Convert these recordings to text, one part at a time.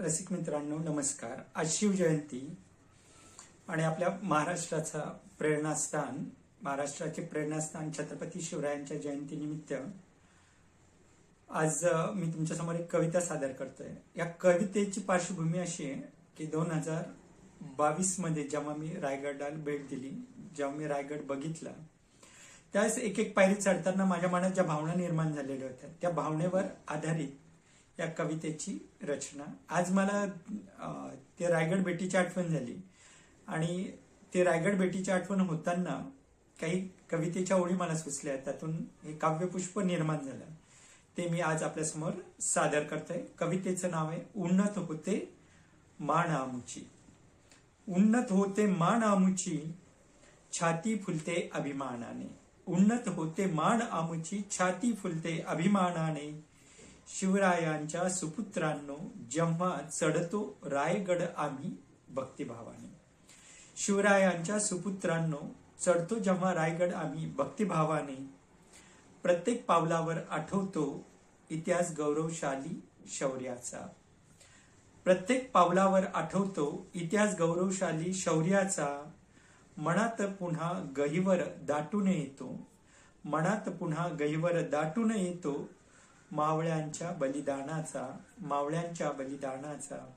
रसिक मित्रांनो नमस्कार. आज शिवजयंती आणि आपल्या महाराष्ट्राचा प्रेरणास्थान महाराष्ट्राचे प्रेरणास्थान छत्रपती शिवरायांच्या जयंतीनिमित्त आज मी तुमच्यासमोर एक कविता सादर करतोय. या कवितेची पार्श्वभूमी अशी आहे की दोन हजार बावीसमध्ये जेव्हा मी रायगडाला भेट दिली जेव्हा मी रायगड बघितला त्यावेळेस एक एक पायरी चढताना माझ्या मनात ज्या भावना निर्माण झालेल्या होत्या त्या भावनेवर आधारित या कवितेची रचना. आज मला ते रायगड बेटीची आठवण झाली. आणि ते रायगड बेटीची आठवण होताना काही कवितेच्या ओळी मला सुचल्या. त्यातून हे काव्यपुष्प निर्माण झालं. ते मी आज आपल्यासमोर सादर करतोय. कवितेचं नाव आहे उन्नत होते मान आमुची. उन्नत होते मान आमुची छाती फुलते अभिमानाने. उन्नत होते मान आमुची छाती फुलते अभिमानाने. शिवरायांच्या सुपुत्रांनो जेव्हा चढतो रायगड आम्ही भक्तिभावाने. शिवरायांच्या सुपुत्रांनो चढतो जेव्हा रायगड आम्ही भक्तिभावाने प्रत्येक पावलावर आठवतो इतिहास गौरवशाली शौर्याचा. प्रत्येक पावलावर आठवतो इतिहास गौरवशाली शौर्याचा. मनात पुन्हा गहिवर दाटून येतो. मनात पुन्हा गहिवर दाटून येतो. मावळ्यांच्या बलिदानाचा मावळ्यांच्या बलिदानाचा.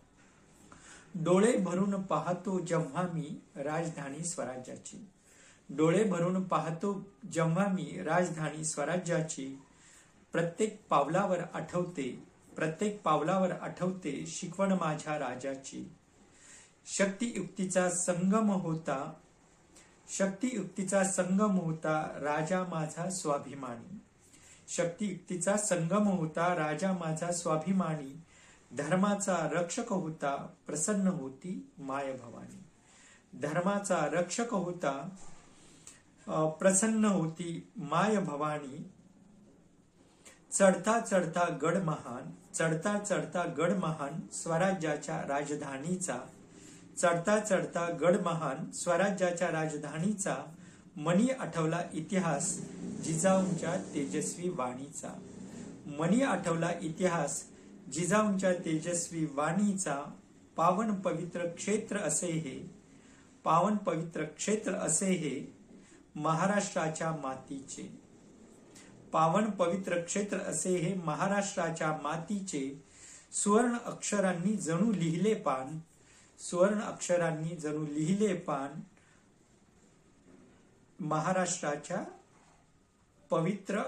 डोळे भरून पाहतो जेव्हा मी राजधानी स्वराज्याची. डोळे भरून पाहतो जेव्हा मी राजधानी स्वराज्याची. प्रत्येक पावलावर आठवते प्रत्येक पावलावर आठवते शिकवण माझ्या राजाची. शक्तियुक्तीचा संगम होता शक्तियुक्तीचा संगम होता राजा माझा स्वाभिमानी. शक्तियुक्तीचा संगम होता राजा माझा स्वाभिमानी धर्माचा रक्षक होता प्रसन्न होती माय भवानी धर्माचा रक्षक होता प्रसन्न होती माय भवानी चढता चढता गड महान चढता चढता गड महान स्वराज्याच्या राजधानीचा चढता चढता गड महान स्वराज्याच्या राजधानीचा मनी आठवला इतिहास जिजाऊंच्या तेजस्वी वाणीचा. मनी आठवला इतिहास जिजाऊंच्या तेजस्वी वाणीचा पावन पवित्र क्षेत्र असे हे. पावन पवित्र क्षेत्र असे हे महाराष्ट्राच्या मातीचे. पावन पवित्र क्षेत्र असे हे महाराष्ट्राच्या मातीचे. सुवर्ण अक्षरांनी जणू लिहिले पान सुवर्ण अक्षरांनी जणू लिहिले पान महाराष्ट्राच्या पवित्र